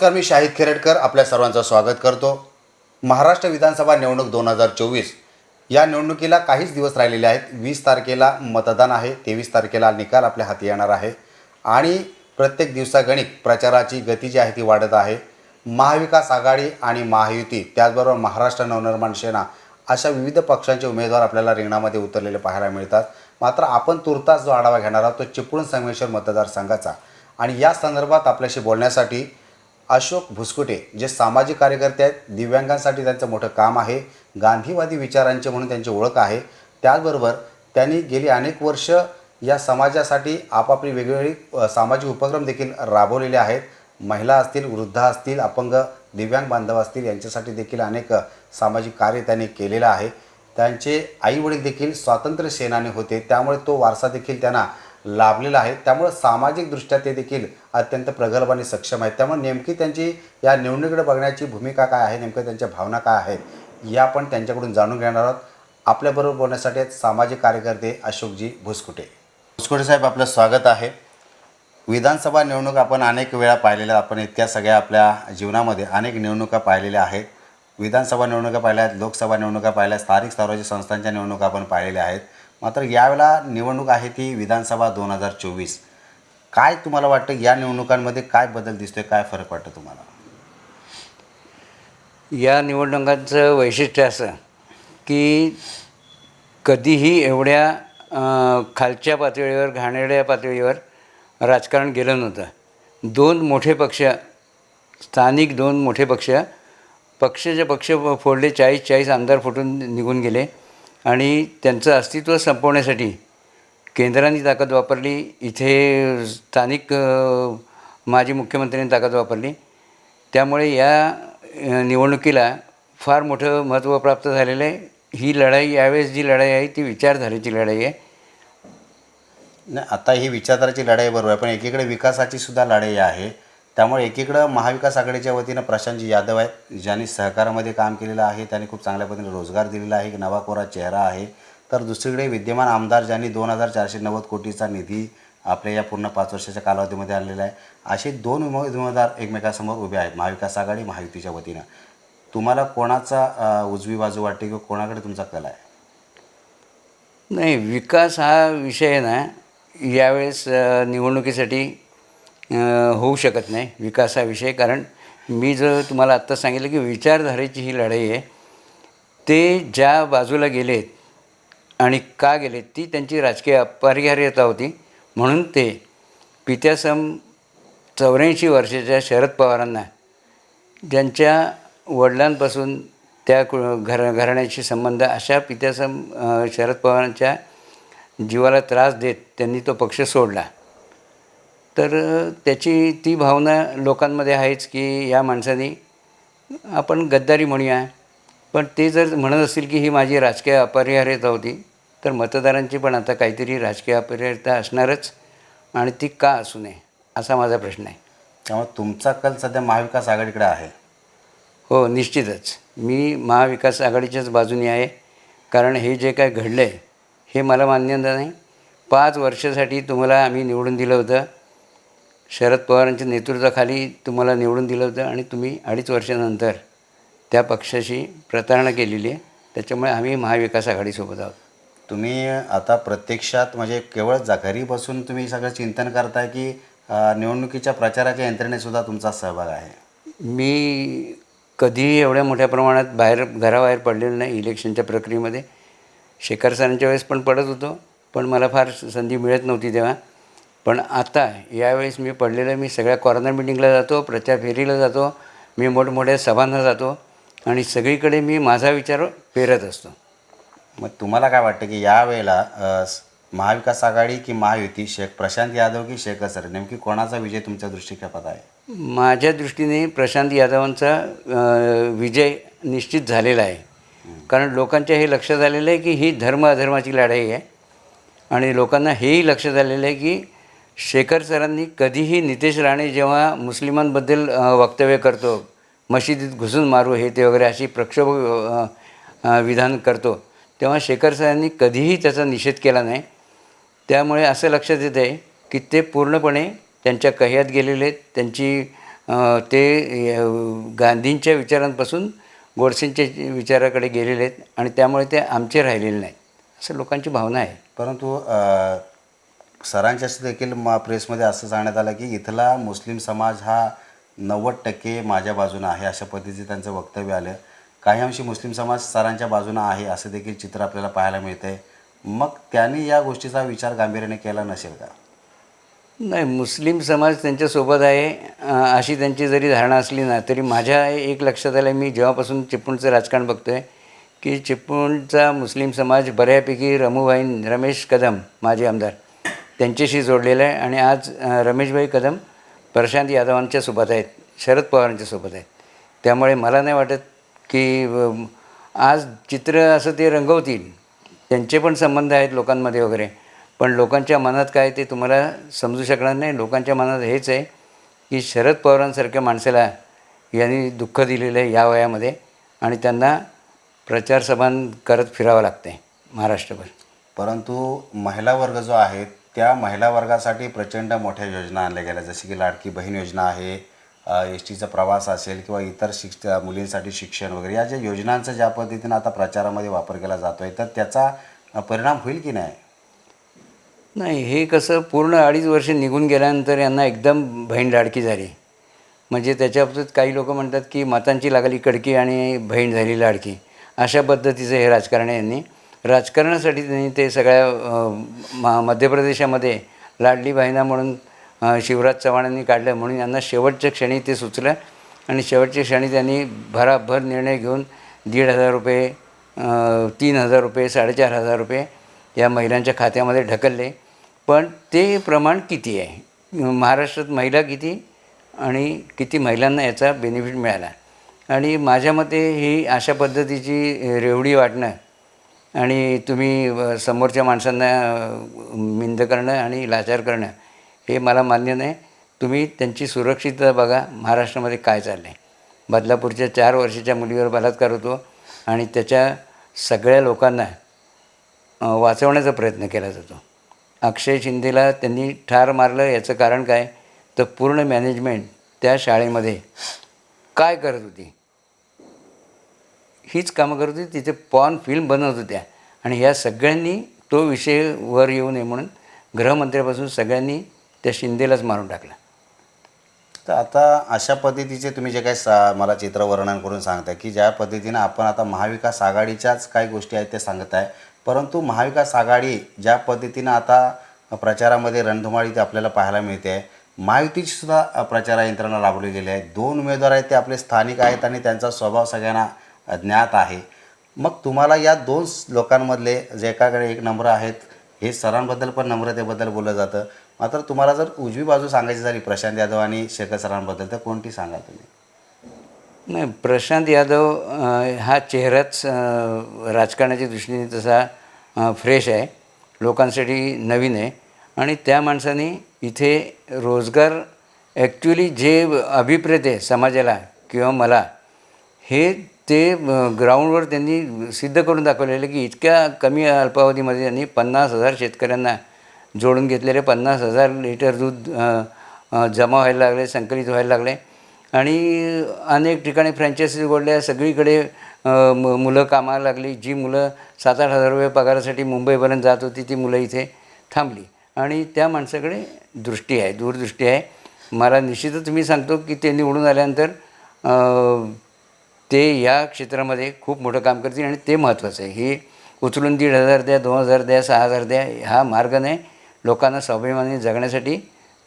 नमस्कार मी शाहिद खेरडकर आपल्या सर्वांचं स्वागत करतो. महाराष्ट्र विधानसभा निवडणूक दोन हजार चोवीस या निवडणुकीला काहीच दिवस राहिलेले आहेत. वीस तारखेला मतदान आहे तेवीस तारखेला निकाल आपल्या हाती येणार आहे आणि प्रत्येक दिवसागणिक प्रचाराची गती जी आहे ती वाढत आहे. महाविकास आघाडी आणि महायुती त्याचबरोबर महाराष्ट्र नवनिर्माण सेना अशा विविध पक्षांचे उमेदवार आपल्याला रिंगणामध्ये उतरलेले पाहायला मिळतात. मात्र आपण तुर्तास जो आढावा घेणार आहोत तो चिपळूण संगमेश्वर मतदारसंघाचा. आणि या संदर्भात आपल्याशी बोलण्यासाठी अशोक भुसकुटे जे सामाजिक कार्यकर्ते आहेत दिव्यांगांसाठी त्यांचं मोठं काम आहे. गांधीवादी विचारांचे म्हणून त्यांची ओळख आहे. त्याचबरोबर त्यांनी गेली अनेक वर्ष या समाजासाठी आपापली वेगवेगळी सामाजिक उपक्रम देखील राबवलेले आहेत. महिला असतील वृद्ध असतील अपंग दिव्यांग बांधव असतील यांच्यासाठी देखील अनेक सामाजिक कार्य त्यांनी केलेलं आहे. त्यांचे आईवडील देखील स्वातंत्र्य सेनानी होते. त्यामुळे तो वारसा देखील त्यांना लाभलेलं आहे. त्यामुळं सामाजिकदृष्ट्या ते देखील अत्यंत प्रगल्भ आणि सक्षम आहेत. त्यामुळे नेमकी त्यांची या निवडणुकीकडे बघण्याची भूमिका काय आहे? नेमकं त्यांच्या भावना काय आहेत? या आपण त्यांच्याकडून जाणून घेणार आहोत. आपल्याबरोबर बोलण्यासाठी आहेत सामाजिक कार्यकर्ते अशोकजी भुसकुटे. भुसकुटे साहेब आपलं स्वागत आहे. विधानसभा निवडणूक आपण अनेक वेळा पाहिलेल्या आपण इतक्या सगळ्या आपल्या जीवनामध्ये अनेक निवडणुका पाहिलेल्या आहेत. विधानसभा निवडणुका पाहिल्या आहेत लोकसभा निवडणुका पाहिल्या आहेत स्थानिक स्वराज्य संस्थांच्या निवडणुका आपण पाहिलेल्या आहेत. मात्र यावेळेला निवडणूक आहे ती विधानसभा दोन हजार चोवीस. काय तुम्हाला वाटतं या निवडणुकांमध्ये काय बदल दिसतोय काय फरक वाटतं तुम्हाला? या निवडणुकांचं वैशिष्ट्य असं की कधीही एवढ्या खालच्या पातळीवर घाणेरड्या पातळीवर राजकारण गेलं नव्हतं. दोन मोठे पक्ष स्थानिक दोन मोठे पक्ष पक्षाचे पक्ष फोडले चाळीस चाळीस आमदार फुटून निघून गेले. आणि त्यांचं अस्तित्व संपवण्यासाठी केंद्राने ताकद वापरली इथे स्थानिक माजी मुख्यमंत्र्यांनी ताकद वापरली. त्यामुळे या निवडणुकीला फार मोठं महत्त्व प्राप्त झालेलं आहे. ही लढाई यावेळेस जी लढाई आहे ती विचारधारेची लढाई आहे. नाही आता ही विचारधाराची लढाई बरोबर आहे पण एकीकडे विकासाची सुद्धा लढाई आहे. त्यामुळे एकीकडं महाविकास आघाडीच्या वतीनं प्रशांतजी यादव आहेत ज्यांनी सहकारामध्ये काम केलेलं आहे त्यांनी खूप चांगल्या पद्धतीने रोजगार दिलेला आहे एक नवाकोरा चेहरा आहे. तर दुसरीकडे विद्यमान आमदार ज्यांनी दोन हजार चारशे नव्वद कोटीचा निधी आपल्या या पूर्ण पाच वर्षाच्या कालावधीमध्ये आणलेला आहे असे दोन उमे- उमेदवार एकमेकासमोर उभे आहेत महाविकास आघाडी महायुतीच्या वतीनं. तुम्हाला कोणाचा उजवी बाजू वाटते किंवा कोणाकडे तुमचा कल आहे? नाही विकास हा विषय ना यावेळेस निवडणुकीसाठी होऊ शकत नाही विकासाविषयी. कारण मी जर तुम्हाला आत्ता सांगितलं की विचारधारेची ही लढाई आहे ते ज्या बाजूला गेलेत आणि का गेलेत ती त्यांची राजकीय अपरिहार्यता होती. म्हणून ते पित्यासम चौऱ्याऐंशी वर्षाच्या शरद पवारांना ज्यांच्या वडिलांपासून त्या कु- घर घराण्याशी संबंध अशा पित्यासम शरद पवारांच्या जीवाला त्रास देत त्यांनी तो पक्ष सोडला. तर त्याची ती भावना लोकांमध्ये आहेच की या माणसाने आपण गद्दारी म्हणूया. पण ते जर म्हणत असतील की ही माझी राजकीय अपरिहार्यता होती तर मतदारांची पण आता काहीतरी राजकीय अपरिहार्यता असणारच आणि ती का असू नये असा माझा प्रश्न आहे. त्यामुळे तुमचा कल सध्या महाविकास आघाडीकडे आहे. हो निश्चितच. मी महाविकास आघाडीच्याच बाजूने आहे. कारण हे जे काय घडलं आहे हे मला मान्य नाही. पाच वर्षासाठी तुम्हाला आम्ही निवडून दिलं होतं. शरद पवारांच्या नेतृत्वाखाली तुम्हाला निवडून दिलं होतं आणि तुम्ही अडीच वर्षानंतर त्या पक्षाशी प्रतारणा केलेली आहे. त्याच्यामुळे आम्ही महाविकास आघाडीसोबत आहोत. तुम्ही आता प्रत्यक्षात म्हणजे केवळ जा घरी बसून तुम्ही सगळं चिंतन करताय की निवडणुकीच्या प्रचाराच्या यंत्रणेतसुद्धा तुमचा सहभाग आहे? मी कधीही एवढ्या मोठ्या प्रमाणात बाहेर घराबाहेर पडलेलो नाही इलेक्शनच्या प्रक्रियेमध्ये. शेखर सरांच्या वेळेस पण पडत होतो पण मला फार संधी मिळत नव्हती तेव्हा. पण आता यावेळेस मी पडलेलं मी सगळ्या कॉर्नर मिटिंगला जातो प्रचार फेरीला जातो मी मोठमोठ्या सभांना जातो आणि सगळीकडे मी माझा विचार पेरत असतो. मग तुम्हाला काय वाटतं की यावेळेला महाविकास आघाडी की महायुती शेख प्रशांत यादव की शेखर सर? नेमकी कोणाचा विजय तुमच्या दृष्टिक्षेपात आहे? माझ्या दृष्टीने प्रशांत यादवांचा विजय निश्चित झालेला आहे. कारण लोकांच्या हे लक्षात आलेलं आहे की ही धर्म अधर्माची लढाई आहे. आणि लोकांना हेही लक्षात आलेलं आहे की शेखर सरांनी कधीही नितेश राणे जेव्हा मुस्लिमांबद्दल वक्तव्य करतो मशिदीत घुसून मारू हे ते वगैरे अशी प्रक्षोभ विधान करतो तेव्हा शेखर सरांनी कधीही त्याचा निषेध केला नाही. त्यामुळे असं लक्षात येत आहे की ते पूर्णपणे त्यांच्या कह्यात गेलेले आहेत. त्यांची ते गांधींच्या विचारांपासून गोडसेंच्या विचाराकडे गेलेले आहेत आणि त्यामुळे ते आमचे राहिलेले नाहीत. असं लोकांची भावना आहे. परंतु सरांच्याशी देखील मा प्रेसमध्ये असं सांगण्यात आलं की इथला मुस्लिम समाज हा नव्वद टक्के माझ्या बाजूनं आहे अशा पद्धतीचे त्यांचं वक्तव्य आलं. काही अंशी मुस्लिम समाज सरांच्या बाजूनं आहे असं देखील चित्र आपल्याला पाहायला मिळतं आहे मग त्यांनी या गोष्टीचा विचार गांभीर्याने केला नसेल का? नाही मुस्लिम समाज त्यांच्यासोबत आहे अशी त्यांची जरी धारणा असली ना तरी माझ्या एक लक्षात आलं मी जेव्हापासून चिपळूणचं राजकारण बघतो आहे की चिपळूणचा मुस्लिम समाज बऱ्यापैकी रमूभाईन रमेश कदम माजी आमदार त्यांच्याशी जोडलेलं आहे आणि आज रमेशभाई कदम प्रशांत यादवांच्या सोबत आहेत शरद पवारांच्या सोबत आहेत. त्यामुळे मला नाही वाटत की आज चित्र असं ते रंगवतील. त्यांचे पण संबंध आहेत लोकांमध्ये वगैरे पण लोकांच्या मनात काय ते तुम्हाला समजू शकणार नाही. लोकांच्या मनात हेच आहे की शरद पवारांसारख्या माणसाला यांनी दुःख दिलेलं आहे या वयामध्ये आणि त्यांना प्रचारसभा करत फिरावं लागते महाराष्ट्रभर. परंतु महिला वर्ग जो आहे त्या महिला वर्गासाठी प्रचंड मोठ्या योजना आणल्या गेल्या जसे की लाडकी बहीण योजना आहे एस टीचा प्रवास असेल किंवा इतर शिक्ष मुलींसाठी शिक्षण वगैरे या ज्या योजनांचा ज्या पद्धतीनं आता प्रचारामध्ये वापर केला जातो आहे तर त्याचा परिणाम होईल की नाही? नाही हे कसं पूर्ण अडीच वर्ष निघून गेल्यानंतर यांना एकदम बहीण लाडकी झाली. म्हणजे त्याच्याबाबतीत काही लोक म्हणतात की मतांची लागली कडकी आणि बहीण झाली लाडकी. अशा पद्धतीचं हे राजकारण आहे यांनी. राजकारणासाठी त्यांनी ते सगळ्या मध्य प्रदेशामध्ये लाडली बहिणा म्हणून शिवराज चव्हाणांनी काढलं. म्हणून यांना शेवटच्या क्षणी ते सुचलं आणि शेवटच्या क्षणी त्यांनी भराभर निर्णय घेऊन दीड हजार रुपये तीन हजार रुपये साडेचार हजार रुपये या महिलांच्या खात्यामध्ये ढकलले. पण ते प्रमाण किती आहे? महाराष्ट्रात महिला किती आणि किती महिलांना याचा बेनिफिट मिळाला? आणि माझ्या मते ही अशा पद्धतीची रेवडी वाटणं आणि तुम्ही समोरच्या माणसांना मिंद करणं आणि लाचार करणं हे मला मान्य नाही. तुम्ही त्यांची सुरक्षितता बघा महाराष्ट्रामध्ये काय चाललं आहे बदलापूरच्या चार वर्षाच्या मुलीवर बलात्कार होतो आणि त्याच्या सगळ्या लोकांना वाचवण्याचा प्रयत्न केला जातो. अक्षय शिंदेला त्यांनी ठार मारलं. याचं कारण काय? तर पूर्ण मॅनेजमेंट त्या शाळेमध्ये काय करत होती? हीच कामं करत होती. तिथे पॉन फिल्म बनवत होत्या. आणि ह्या सगळ्यांनी तो विषय वर येऊ नये म्हणून गृहमंत्र्यापासून सगळ्यांनी त्या शिंदेलाच मारून टाकला. तर आता अशा पद्धतीचे तुम्ही जे काही सा मला चित्र वर्णन करून सांगताय की ज्या पद्धतीनं आपण आता महाविकास आघाडीच्याच काही गोष्टी आहेत ते सांगत आहे परंतु महाविकास आघाडी ज्या पद्धतीनं आता प्रचारामध्ये रणधुमाळी ते आपल्याला पाहायला मिळते आहे महायुतीची सुद्धा प्रचार यंत्रणा राबवली गेली आहे. दोन उमेदवार आहेत ते आपले स्थानिक आहेत आणि त्यांचा स्वभाव सगळ्यांना ज्ञात आहे. मग तुम्हाला या दोन लोकांमधले जे एकाकडे एक नम्र आहेत हे सरांबद्दल पण नम्रतेबद्दल बोललं जातं. मात्र तुम्हाला जर उजवी बाजू सांगायची झाली प्रशांत यादव आणि शेखर सरांबद्दल तर कोणती सांगा तुम्ही? नाही प्रशांत यादव हा चेहराच राजकारणाच्या दृष्टीने तसा फ्रेश आहे. लोकांसाठी नवीन आहे. आणि त्या माणसाने इथे रोजगार ॲक्च्युली जे अभिप्रेत आहे समाजाला किंवा मला हे ते ग्राउंडवर त्यांनी सिद्ध करून दाखवलेलं की इतक्या कमी अल्पावधीमध्ये त्यांनी पन्नास हजार शेतकऱ्यांना जोडून घेतलेले. पन्नास हजार लिटर दूध जमा व्हायला लागले संकलित व्हायला लागले. आणि अनेक ठिकाणी फ्रँचायसी उघडल्या. सगळीकडे मुलं कामाला लागली. जी मुलं सात आठ हजार रुपये पगारासाठी मुंबईपर्यंत जात होती ती मुलं इथे थांबली. आणि त्या माणसाकडे दृष्टी आहे दूरदृष्टी आहे. मला निश्चितच मी सांगतो की ते निवडून आल्यानंतर ते या क्षेत्रामध्ये खूप मोठं काम करतील आणि ते महत्त्वाचं आहे. हे उचलून दीड हजार द्या दोन हजार द्या सहा हजार द्या हा मार्ग नाही. लोकांना स्वाभिमानी जगण्यासाठी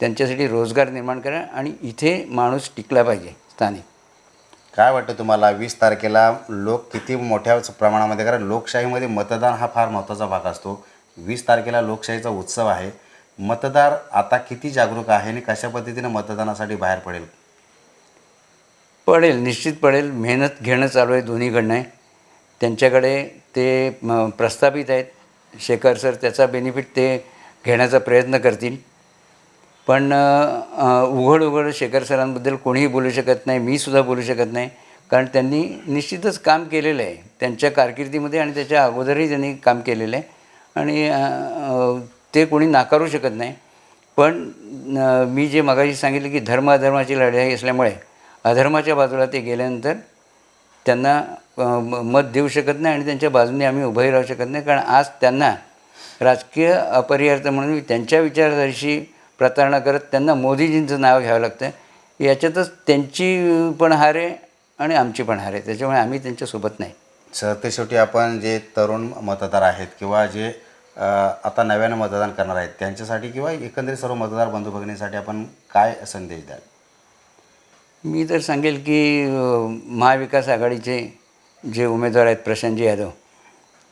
त्यांच्यासाठी रोजगार निर्माण करा आणि इथे माणूस टिकला पाहिजे स्थानिक. काय वाटतं तुम्हाला? वीस तारखेला लोक किती मोठ्या प्रमाणामध्ये कारण लोकशाहीमध्ये मतदान हा फार महत्त्वाचा भाग असतो. वीस तारखेला लोकशाहीचा उत्सव आहे. मतदार आता किती जागरूक आहे आणि कशा पद्धतीनं मतदानासाठी बाहेर पडेल? पडेल निश्चित पडेल मेहनत घेणं चालू आहे दोन्हीकडनं आहे. त्यांच्याकडे ते प्रस्थापित आहेत. शेखर सर त्याचा बेनिफिट ते घेण्याचा प्रयत्न करतील. पण उघड उघड शेखर सरांबद्दल कोणीही बोलू शकत नाही मी सुद्धा बोलू शकत नाही. कारण त्यांनी निश्चितच काम केलेलं आहे. त्यांच्या कारकिर्दीमध्ये आणि त्याच्या अगोदरही त्यांनी काम केलेलं आहे. आणि ते कोणी नाकारू शकत नाही. पण मी जे मगाशी सांगितलं की धर्म अधर्माची लढाई असल्यामुळे अधर्माच्या बाजूला ते गेल्यानंतर त्यांना म- मत देऊ शकत नाही आणि त्यांच्या बाजूने आम्ही उभंही राहू शकत नाही. कारण आज त्यांना राजकीय अपरिहार्थ म्हणून त्यांच्या विचारधारीशी प्रतारणा करत त्यांना मोदीजींचं नाव घ्यावं लागतं याच्यातच त्यांची पण हार आहे आणि आमची पण हार. आहे त्याच्यामुळे आम्ही त्यांच्यासोबत नाही. सरतेशेवटी आपण जे तरुण मतदार आहेत किंवा जे आता नव्यानं मतदान करणार आहेत त्यांच्यासाठी किंवा एकंदरीत सर्व मतदार बंधू भगिनीसाठी आपण काय संदेश द्याल? मी तर सांगेल की महाविकास आघाडीचे जे उमेदवार आहेत प्रशांतजी यादव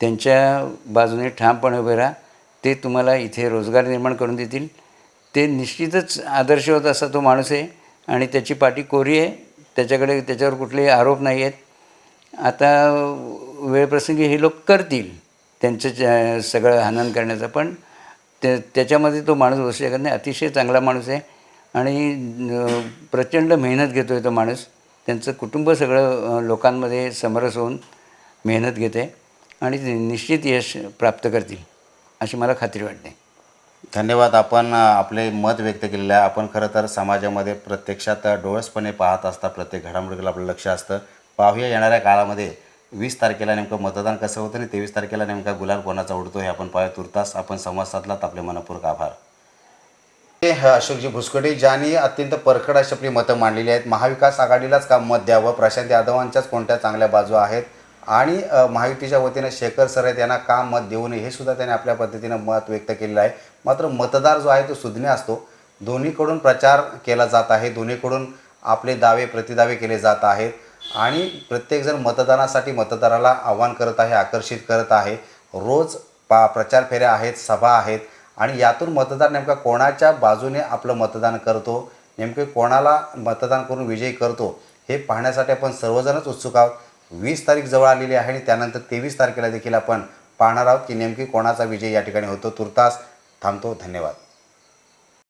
त्यांच्या बाजूने ठामपणे उभे राहा. ते तुम्हाला इथे रोजगार निर्माण करून देतील. ते निश्चितच आदर्शवत असा तो माणूस आहे आणि त्याची पाठी कोरी आहे. त्याच्याकडे त्याच्यावर कुठलेही आरोप नाही आहेत. आता वेळप्रसंगी हे लोक करतील. त्यांचं सगळं हनन करण्याचं. पण त्या त्याच्यामध्ये तो माणूस बसू शकत नाही. अतिशय चांगला माणूस आहे. आणि प्रचंड मेहनत घेतो आहे तो माणूस. त्यांचं कुटुंब सगळं लोकांमध्ये समरस होऊन मेहनत घेते आणि ते निश्चित यश प्राप्त करतील अशी मला खात्री वाटते. धन्यवाद. आपण आपले मत व्यक्त केलेलं आहे. आपण खरं तर समाजामध्ये प्रत्यक्षात डोळसपणे पाहत असता प्रत्येक घडामोडीकडे आपलं लक्ष असतं. पाहूया येणाऱ्या काळामध्ये वीस तारखेला नेमकं मतदान कसं होतं आणि तेवीस तारखेला नेमका गुलाल कोणाचा उडतो हे आपण पाहूया. तुर्तास आपण संवाद साधलात. आपले मनपूर्वक आभार. हे अशोकजी भुसकडे ज्यांनी अत्यंत परखड अशी आपली मतं मांडलेली आहेत. महाविकास आघाडीलाच का मत द्यावं. प्रशांत यादवांच्याच कोणत्या चांगल्या बाजू आहेत. आणि महायुतीच्या वतीनं शेखर सर आहेत यांना का मत देऊ नये हे सुद्धा त्यांनी आपल्या पद्धतीनं मत व्यक्त केलेलं आहे. मात्र मतदार जो आहे तो सुज्ञ असतो. दोन्हीकडून प्रचार केला जात आहे. दोन्हीकडून आपले दावे प्रतिदावे केले जात आहेत. आणि प्रत्येकजण मतदानासाठी मतदाराला आव्हान करत आहे आकर्षित करत आहे. रोज पा प्रचार फेऱ्या आहेत सभा आहेत. आणि यातून मतदार नेमका कोणाच्या बाजूने आपलं मतदान करतो नेमके कोणाला मतदान करून विजयी करतो हे पाहण्यासाठी आपण सर्वजणच उत्सुक आहोत. वीस तारीख जवळ आलेली आहे आणि त्यानंतर तेवीस तारखेला देखील आपण पाहणार आहोत की नेमकी कोणाचा विजय या ठिकाणी होतो. तुर्तास थांबतो. धन्यवाद.